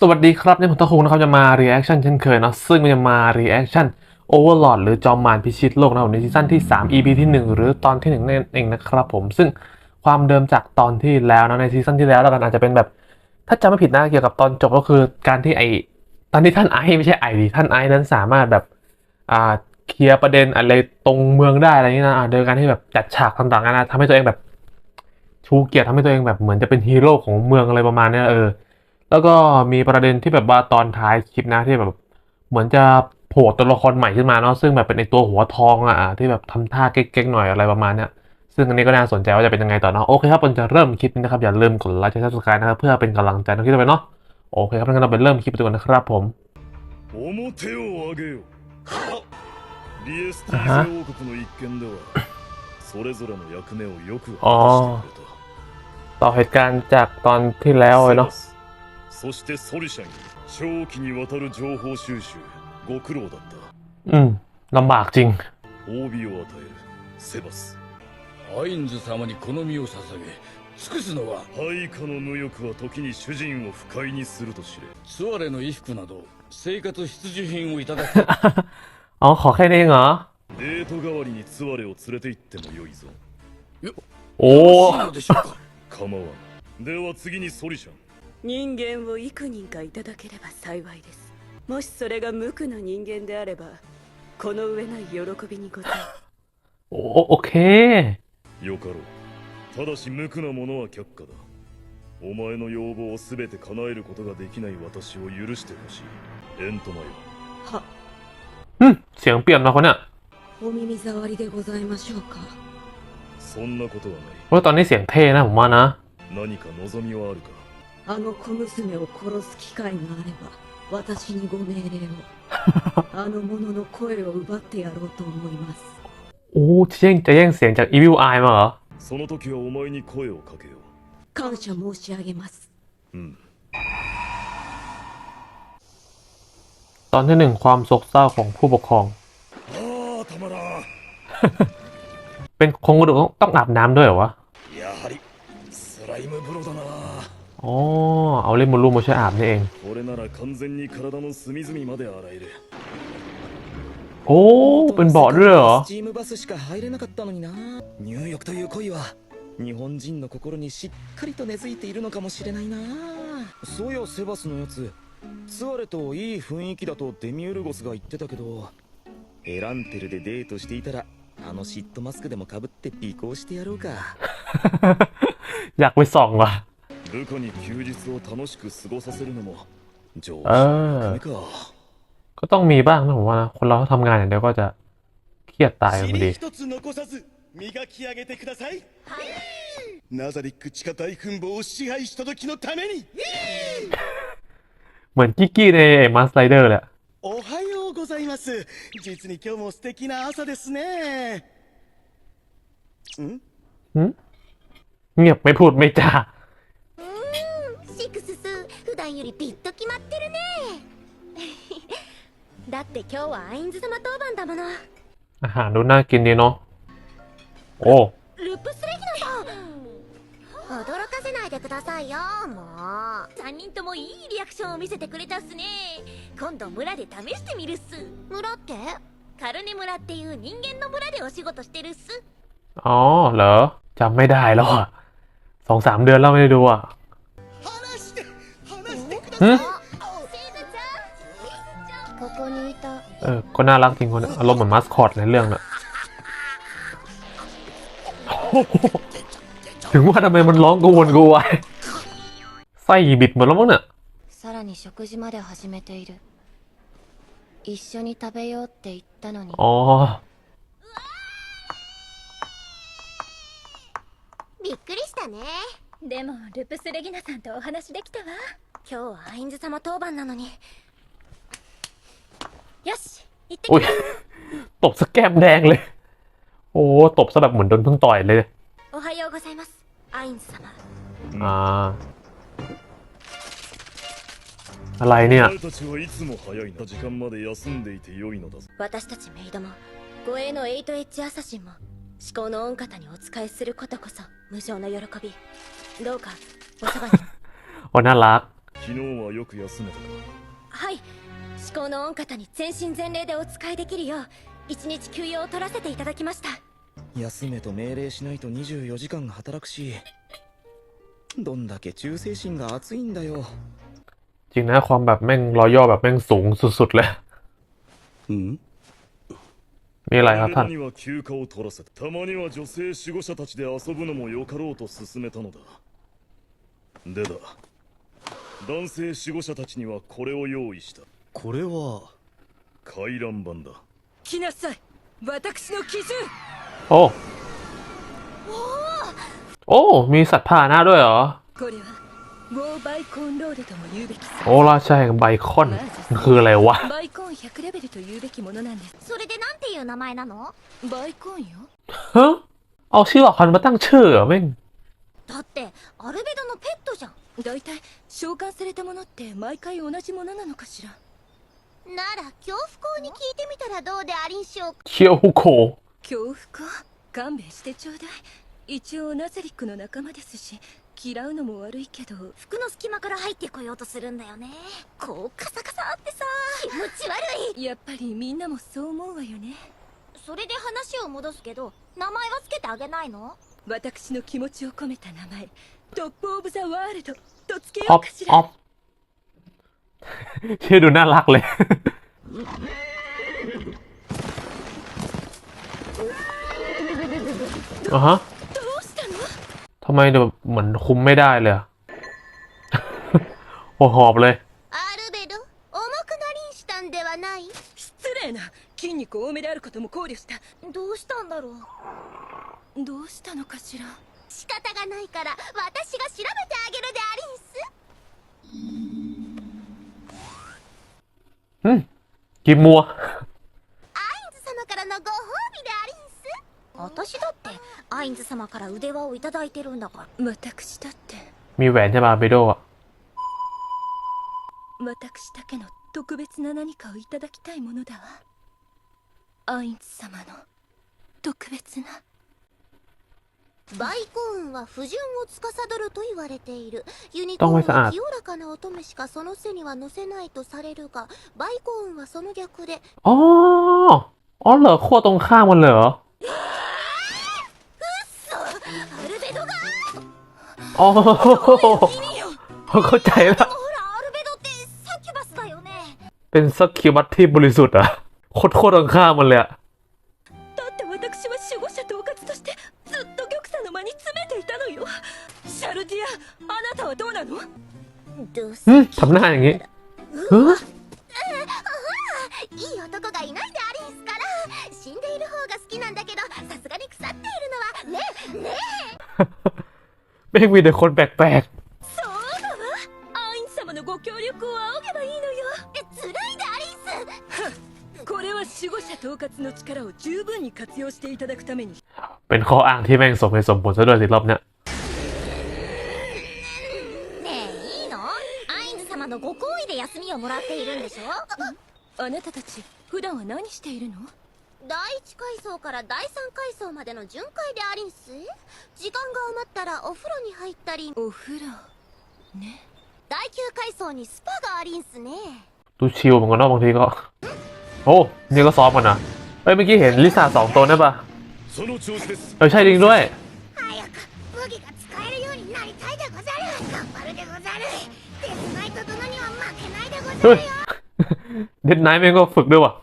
สวัสดีครับนี่ผมตะคุงนะครับจะมา reaction เช่นเคยเนาะซึ่งมันจะมา reaction Overlord หรือจอมมารพิชิตโลกนะครับผมในซีซั่นที่ 3 EP ที่ 1 หรือตอนที่1นั่นเองนะครับผมซึ่งความเดิมจากตอนที่แล้วนะในซีซั่นที่แล้วแล้วกันอาจจะเป็นแบบ ถ้าจำไม่ผิดนะเกี่ยวกับตอนจบก็คือการที่ไอตอนที่ท่านไอไม่ใช่ไอดิท่านไอนั้นสามารถแบบอ่าเคลียร์ประเด็นอะไรตรงเมืองได้อะไรนี้นะโดยการที่แบบจัดฉากต่างๆนานาทำให้ตัวเองแบบชูเกียรติทำให้ตัวเองแบบเหมือนจะเป็นฮีโร่ของเมืองอะไรประมาณนี้เออ แล้วก็มีประเด็นที่แบบว่าตอนท้ายคลิปนะที่แบบ เหมือนจะโผล่ตัวละครใหม่ขึ้นมาเนาะซึ่งแบบเป็นในตัวหัวทองอะที่แบบทำท่าเก๊กๆหน่อยอะไรประมาณเนี้ยซึ่งอันนี้ก็น่าสนใจว่าจะเป็นยังไงต่อเนาะโอเคครับผมจะเริ่มคลิปนี้นะครับอย่าลืมกดไลค์และซับสไครต์นะครับเพื่อเป็นกำลังใจนะคิดไปเนาะโอเคครับงั้นเราไปเริ่มคลิปกันนะครับผมอ่าฮะอ๋อต่อเหตุการณ์จากตอนที่แล้วเลยเนาะ そしてソリシャに長期にわたる情報収集ご苦労だった อืมลำบากจริง 褒美を与えるセバスアインズ様にこの身を捧げ尽くすのは配下の無欲は時に主人を不快にすると知れツアレの衣服など生活必需品をいただく อ๋อขอแค่นี้เองเหรอ デート代わりにツワレを連れて行ってもよいぞ โอ้ いいのでしょうか構わんでは次にソリシャン 人間を幾人かいただければ幸いですもしそれが無垢の人間であればこの上ない喜びにござい โอโอเค よかろうただし無垢なものは却下だお前の要望を全て叶えることができない私を許してほしいエントマよは อืมเสียงเปลี่ยนมาคนเนี้ย お耳障りでございましょうかそんなことはない เพราะว่าตอนนี้เสียงเท่นะผมว่านะ 何か望みはあるか あの小娘を殺す機会があれば私にご命令をあの者の声を奪ってやろうと思います โอ้จะแย่งจะแย่งเสียงจาก Evil Eye มาเหรอ その時はお前に声をかけよ感謝申し上げます ううん ตอนที่หนึ่งความโศกเศร้าของผู้ปกครอง ああたまらん เป็นคงกระดูกต้องต้องอาบน้ำด้วยเหรอวะ อ๋อ เอาเล่นมูลลูมาช่วยอาบนี่เอง これなら完全に体の隅々まで洗える โอ้ เป็นเบาะด้วยเหรอ スチームバスしか入れなかったのにな入浴という恋は日本人の心にしっかりと根付いているのかもしれないなそうやセバスのやつツアレといい雰囲気だとデミウルゴスが言ってたけどエランテルでデートしていたらあの嫉妬マスクでもかぶって尾行してやろうか อยากไปส่องว่ะ 部下に休日を楽しく過ごさせるのも上司あーの役目か ก็ต้องมีบ้างนะผมว่านะ คนเราถ้าทำงานอย่างเดียวก็จะเครียดตายกันพอดี 一つ残さず磨き上げてくださいナザリック地下大墳墓を支配した時のために เหมือนกิ๊กกี้ในมาสไลเดอร์เลยอะ おはようございます実に今日も素敵な朝ですねん เงียบไม่พูดไม่จา シックスス普段よ りビッと決まってるねだって今日はアインズ様当番だもの อาหารดูน่ากินดีเนาะ โอ้ ルプスレギナさん驚かせないでくださいよもう3人ともいいリアクションを見せてくれたっすね今度村で試してみるっす村ってカルネ村っていう人間の村でお仕事してるっす อ๋อ เหรอจำไม่ได้แล้วอะสองสามเดือนแล้วไม่ได้ดูอ่ะ 話して話してくだ หึ セイブちゃんリスちゃんここにいた เออ ก็น่ารักจริงคนเนี้ยอารมณ์เหมือนมาสคอตในเรื่องน่ะ โอ้โหถึงว่าทำไมมันร้องกวนกวายไส้บิดหมดแล้วมั้งเนี่ย さらに食事まで始めている一緒に食べようって言ったのに อ๋อ びっくりしたね でもルプスレギナさんとお話できたわ今日はアインズ様当番なのによし行って อุ้ย ตบสแกมแดงเลย โอ้ ตบซะแบบเหมือนโดนเพิ่งต่อยเลย おはようございますアインズ様 อ่า อะไรเนี่ย お前たちはいつも早いな時間まで休んでいてよいのだぞ私たちメイドも護衛のエイトエッジアサシンも思考の御方にお仕えすることこそ無上の喜び どうかおそばに โอ้น่ารัก 昨日はよく休めたかはい至高の御方に全身全霊でお使いできるよう一日休養を取らせていただきました休めと命令しないと24時間働くしどんだけ忠誠心が熱いんだよ จริงนะความแบบแม่งรอย่อแบบแม่งสูงสุดๆเลย うん 未来はパンには休暇を取らせたまには女性守護者たちで遊ぶのもよかろうと勧めたのだ。でだ男性守護者たちにはこれを用意した。これは？回覧板だ。来なさい。私の基準おおおおミサパーなるよ。これは？ โอ้ ราชาแห่งไบคอนมันคืออะไรวะ バイコン100レベルと言うべきものなんですそれでなんていう名前なのバイコンよ ฮะ เอาชื่อหลอกคันมาตั้งชื่อเหรอแม่ง だってアルベドのペットじゃん大体召喚されたものって毎回同じものなのかしらなら恐怖校に聞いてみたらどうでありんしょうか เคียวโค 恐怖か勘弁してちょうだい一応ナザリックの仲間ですし 嫌うのも悪いけど服の隙間から入ってこようとするんだよねこうカサカサってさ気持ち悪いやっぱりみんなもそう思うわよねそれで話を戻すけど名前はつけてあげないの私の気持ちを込めた名前トップオブザワールドとつけ อ よ อ う ฟ かし ออ ら ฟ ชื่อดูน่ารักเลย อ่ะฮะ どうしたの ทำไมแบบเหมือนคุมไม่ได้เลยอะ โอ้หอบเลย アルベド重くなりんしたんではない失礼な筋肉多めであることも考慮したどうしたんだろうどうしたのかしら仕方がないから私が調べてあげるでありんす อืมกิมมัว ア インズ様から腕輪をいただいてるんだから私だって มีแหวนใช่ป่ะเบโดอะ 私だけの特別な何かをいただきたいものだわアインズ様の特別なバイコーンは不純を司ると言われているユニコーンต้องไม่สะอา は ด 清らかな乙女しかその背には乗せないとされるがバイコーンはその逆で อ๋อ อ๋อเหรอขั้วตรงข้ามมันเหรอ อ๋อ เข้าใจแล้ว ほらアルベドってサキュバスだよね เป็นสักคิวบัตที่บริสุทธิ์อะโคตรโคตรตรงข้ามมันเลยอะ だって私は守護者統括としてずっと玉座の間に詰めていたのよシャルディアあなたはどうなのどうせ อืมทำหน้าอย่างงี้เฮ้ย いい男がいないでありんすから死んでいる方が好きなんだけどさすがに腐っているのはねえ ね แม่งมีแต่คนแปลก そうだわアインズ様のご協力を仰げばいいのよえ辛いでありんすこれは守護者統括の力を十分に活用していただくために ๆ เป็นข้ออ้างที่แม่งสมเหตุสมผลซะด้วยสิรอบเนี้ย ねえいいのアインズ様のご好意で休みをもらっているんでしょあなたたち普段は何しているの 第一階層から第三階層までの巡回でありんす時間が余ったらお風呂に入ったりお風呂ね第9階層にスパがありんすね ดูชิลเหมือนกันเนาะบางทีก็ โอ้นี่ก็ซ้อมกันนะเอ้ยเมื่อกี้เห็นลิซ่าสองตัวนั่นปะ その調子です เออใช่จริงด้วย 早く武器が使えるようになりたいでござる頑張るでござるデスナイト殿には負けないでござ เฮ้ย るよ เด็ดไนท์แม่งก็ฝึกด้วยว่ะ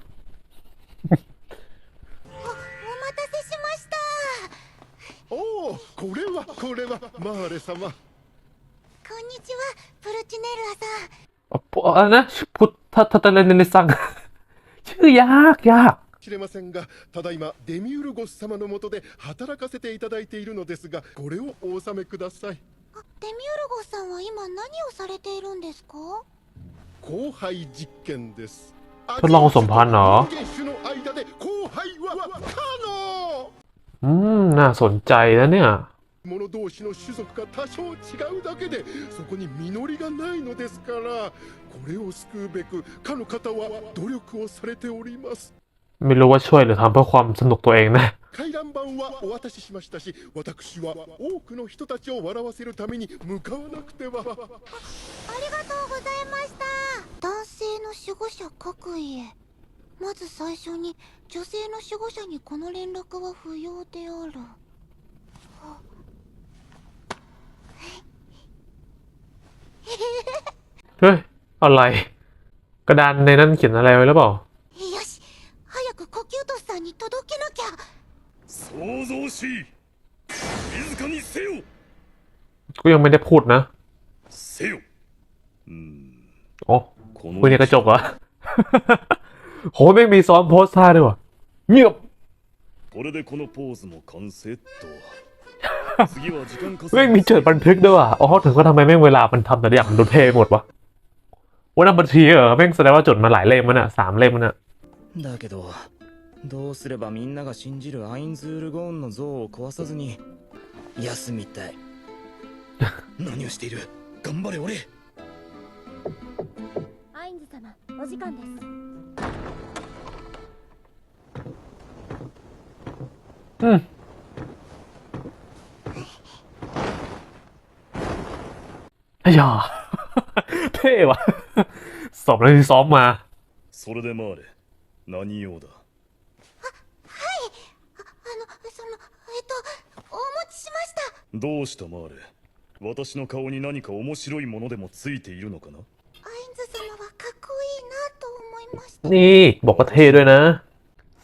はこれはマーレ様こんにちはプルチネルアさん อะไรนะพุทธทัตเลนนิสัง ชื่อยากยาก 知れませんがただいまデミウルゴス様のもとで働かせていただいているのですがこれをお納めくださいあデミウルゴスさんは今何をされているんですか交配実験です ทดลองผสมพันธุ์เหรอ 人間種の間で交配は不可能 อืม น่าสนใจแล้วเนี่ย 者同士の種族が多少違うだけでそこに実りがないのですからこれを救うべくかの方は努力をされております ไม่รู้ว่าช่วยหรือทำเพื่อความสนุกตัวเองนะ 回覧板はお渡ししましたし私は多くの人たちを笑わせるために向かわなくてはありがとうございました男性の守護者各位へまず最初に女性の守護者にこの連絡は不要である เฮ้ย อะไร กระดานในนั้นเขียนอะไรไว้หรือเปล่า よし早く呼吸とさんに届けなきゃ創造し静かにせよ ก็ยังไม่ได้พูดนะ せようーん โอ้ この คุยในกระจกเหรอ โหไม่งมีซ้อมโพสท่าด้วยว่ะเงียบ これでこのポーズも完成っと 次は時間稼 แม่ง ぎ มีจดบันทึกด้วยว่ะอ๋อถึงก็ทำไมแม่งเวลามันทำแต่ละอย่างมันดูเท่ไปหมดวะว่านับบัญชีเหรอแม่งแสดงว่าจดมาหลายเล่มมันอ่ะสามเล่มมันอ่ะ だけどどうすればみんなが信じるアインズールゴーンの像を壊さずに休みたい何をしている頑張れ俺アインズ様お時間ですอืม ไอ้ยา เท่ว่ะ สอบแล้วที่ซ้อมมา それで回れ何用だあのそのえっとお持ちしましたどうしたマーレ私の顔に何か面白いものでもついているのかなアインズ様はかっこいいなと思いました นี่บอกว่าเท่ด้วยนะ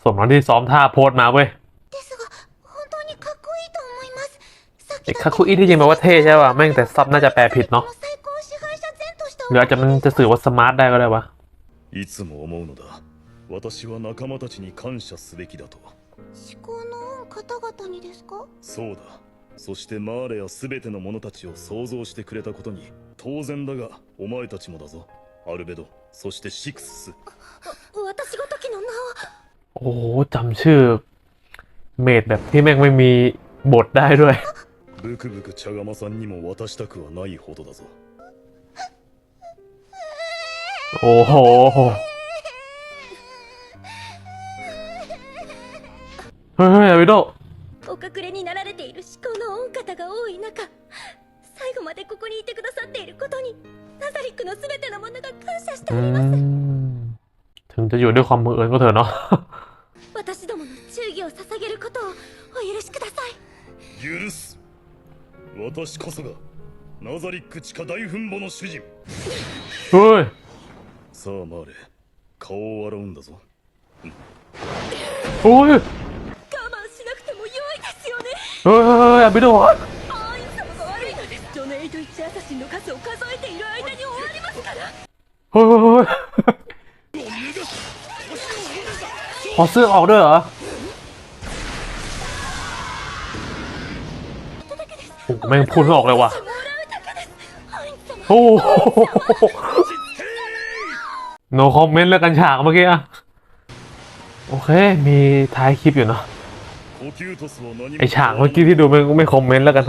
สมแล้วที่ซ้อมท่าโพสมาเว้ย ไอ้ きだ คาคุอิที่จริงแปลว่าเท่ใช่ป่ะแม่งแต่ซับน่าจะแปลผิดเนาะ 最高支配者前として หรืออาจจะมันจะสื่อว่าสมาร์ทได้ก็ได้วะ いつも思うのだ私は仲間たちに感謝すべきだと思考の恩方々にですかそうだそしてマーレや全ての者たちを想像してくれたことに当然だがお前たちもだぞアルベドそしてシクスス私ごときの名を โอ้โหจำชื่อ เมดแบบที่แม่งไม่มีบทได้ด้วย ブクブク茶釜さんにも渡したくはないほどだぞ โอ้โห เฮ้ยเฮ้ยอาวิโด お隠れになられている思考の御方が多い中最後までここにいてくださっていることにナザリックの全てのものが感謝してอืおります มถึงจะอยู่ด้วยความบังเอิญก็เถอะเนาะ 私どもの忠義を捧げることをお許しください許す 私こそがナザリック地下大墳墓の主人。おい。さあマーレ顔を洗うんだぞ、うん、おい。我慢しなくても良いですよね。おいおいやめろ。アイン様が悪いのですドネイトチアサシンの数を数えている間に終わりますから。おいおいおい。好是好热啊！ แม่งพูดไม่ออกเลยว่ะ もらうだけですアイン様 โอ้โห no comment แล้วกันฉากเมื่อกี้อะโอเค มีท้ายคลิปอยู่เนาะ 呼吸トスは何も ไอฉากเมื่อกี้ที่ดูไม่ไม่คอมเมนต์แล้วกัน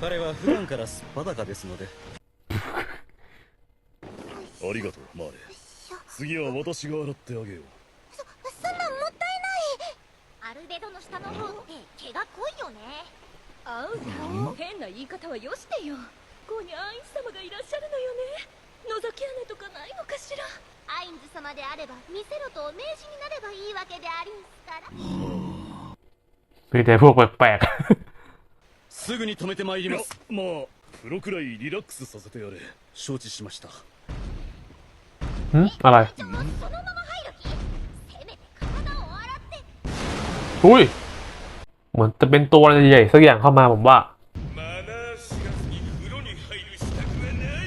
彼は普段からすっぱだかですのでありがとうマーレ次は私が洗ってあげようそんなんもったいないアルベドの下の方って毛が濃いよね あうな変な言い方はよしてよここにアイン様がいらっしゃるのよね覗き穴とかないのかしらアインズ様であれば見せろとお命じになればいいわけでありんすから มีแต่พวกแปลก すぐに止めてまいりいやますまあ風呂くらいリラックスさせてやれ承知しましたๆหึอะไร ちょそのまま入る気せめて体を洗って อุ้ย เหมือนจะเป็นตัวอะไรใหญ่ๆสักอย่างเข้ามาผมว่า マナー知らずに風呂に入る支度はない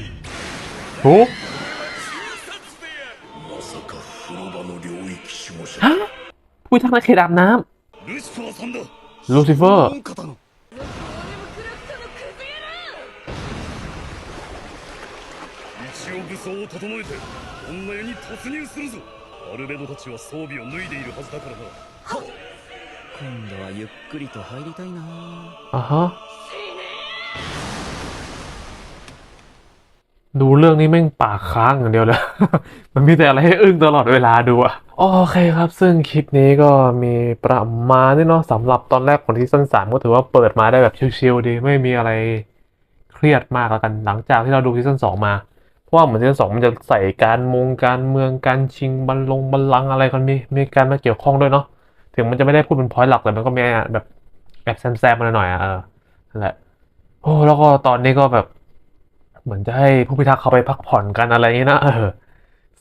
โอ้ 殺であるまさか風呂場の領域守護者 ฮะผู้ทักนักเขตอาบน้ ルシファーさんだำลูซิเฟอร์ 恩方の一応武装を整えて女湯に突入するぞアルベドたちは装備を脱いでいるはずだからな 今度はゆっくりと入りたいな อ่ะฮะ ดูเรื่องนี้แม่งปากค้างอย่างเดียวเลย มันมีแต่อะไรให้อึ้งตลอดเวลาดูอะโอเคครับ ซึ่งคลิปนี้ก็มีประมาณนี้เนาะสำหรับตอนแรกของที่สั้นสามก็ถือว่าเปิดมาได้แบบชิลๆดี ไม่มีอะไรเครียดมากแล้วกัน หลังจากที่เราดูซีซั่นสองมา เพราะว่าเหมือนซีซั่นสองมันจะใส่การมงการเมืองการชิงบัลลงบัลลังก์อะไรกันมีมีการมาเกี่ยวข้องด้วยเนาะ ถึงมันจะไม่ได้พูดเป็นพอยต์หลักแต่มันก็มีแบบแบบแซมๆมาหน่อยๆอะเออนั่นแหละโอ้แล้วก็ตอนนี้ก็แบบ เหมือนจะให้ผู้พิทักษ์เขาไปพักผ่อนกันอะไรอย่างนี้นะเออ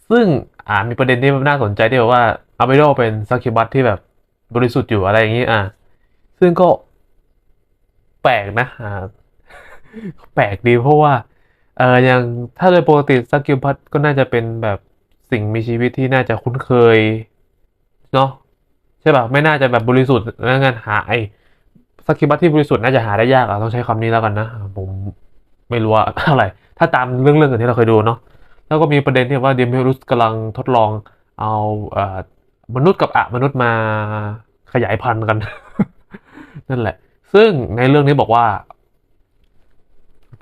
ซึ่งอ่ามีประเด็นที่น่าสนใจที่แบบว่าอาเบโดเป็นซักคิบัตที่แบบบริสุทธิ์อยู่อะไรอย่างนี้อ่าซึ่งก็แปลกนะอ่าแปลกดีเพราะว่าเอออย่างถ้าโดยปกติซักคิบัตก็น่าจะเป็นแบบสิ่งมีชีวิตที่น่าจะคุ้นเคยเนาะ ช่ป่ะไม่น่าจะแบบบริสุทธิ์แล้วงานหาไอ้ซักคิบัตที่บริสุทธิ์น่าจะหาได้ยากอะต้องใช้คำนี้แล้วกันนะ ผมไม่รู้ว่าอะไร ถ้าตามเรื่องเรื่องอื่นที่เราเคยดูเนาะแล้วก็มีประเด็นที่ว่าเดมิรุสกำลังทดลองเอาเอ่อมนุษย์กับอะมนุษย์มาขยายพันธุ์กัน นั่นแหละ ซึ่งในเรื่องนี้บอกว่า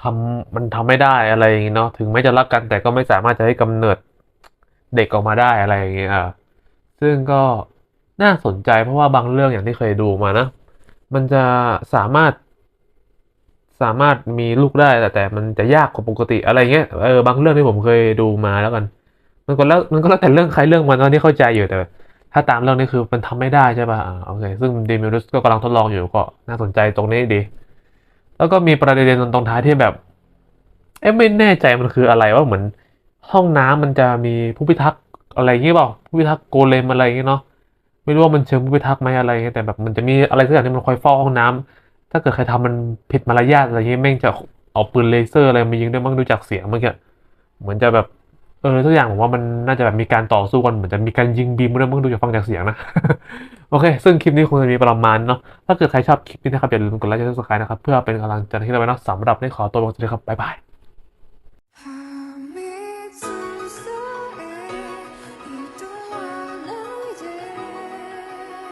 ทำมันทำไม่ได้อะไรอย่างงี้เนาะถึงแม้จะรักกันแต่ก็ไม่สามารถจะให้กำเนิดเด็กออกมาได้อะไรอย่างเงี้ยอะซึ่งก็ น่าสนใจเพราะว่าบางเรื่องอย่างที่เคยดูมานะ มันจะสามารถ สามารถมีลูกได้แต่แต่มันจะยากกว่าปกติอะไรเงี้ยเออบางเรื่องที่ผมเคยดูมาแล้วกัน มันก็แล้วมันก็แล้วแต่เรื่องใครเรื่องมันตอนที่เข้าใจอยู่แต่ ถ้าตามเรื่องนี้คือมันทำไม่ได้ใช่ป่ะอ่าโอเคซึ่งเดมิรุสก็กำลังทดลองอยู่ก็น่าสนใจตรงนี้ดี แล้วก็มีประเด็นตรงท้ายที่แบบเอ๊ะไม่แน่ใจมันคืออะไรว่าเหมือนห้องน้ำมันจะมีผู้พิทักษ์อะไรอย่างงี้เปล่าผู้พิทักษ์โกเลมอะไรอย่างงี้เนาะ ไม่รู้ว่ามันเชิงผู้พิทักษ์ไหมอะไรเงี้ยแต่แบบมันจะมีอะไรสักอย่างที่มันคอยเฝ้าห้องน้ำถ้าเกิดใครทำมันผิดมารยาทอะไรอย่างงี้แม่งจะเอาปืนเลเซอร์อะไรมายิงได้มั้งดูจากเสียงเมื่อกี้เหมือนจะแบบเออทุกอย่างผมว่ามันน่าจะแบบมีการต่อสู้กันเหมือนจะมีการยิงบีมด้วยมั้งดูจากฟังจากเสียงนะ โอเค ซึ่งคลิปนี้คงจะมีประมาณเนาะถ้าเกิดใครชอบคลิปนี้นะครับอย่าลืมกดไลค์กดซับสไครต์นะครับ เพื่อเป็นกำลังใจให้เราไว้เนาะสำหรับในขอตัวลงสวัสดีครับ บ๊ายบาย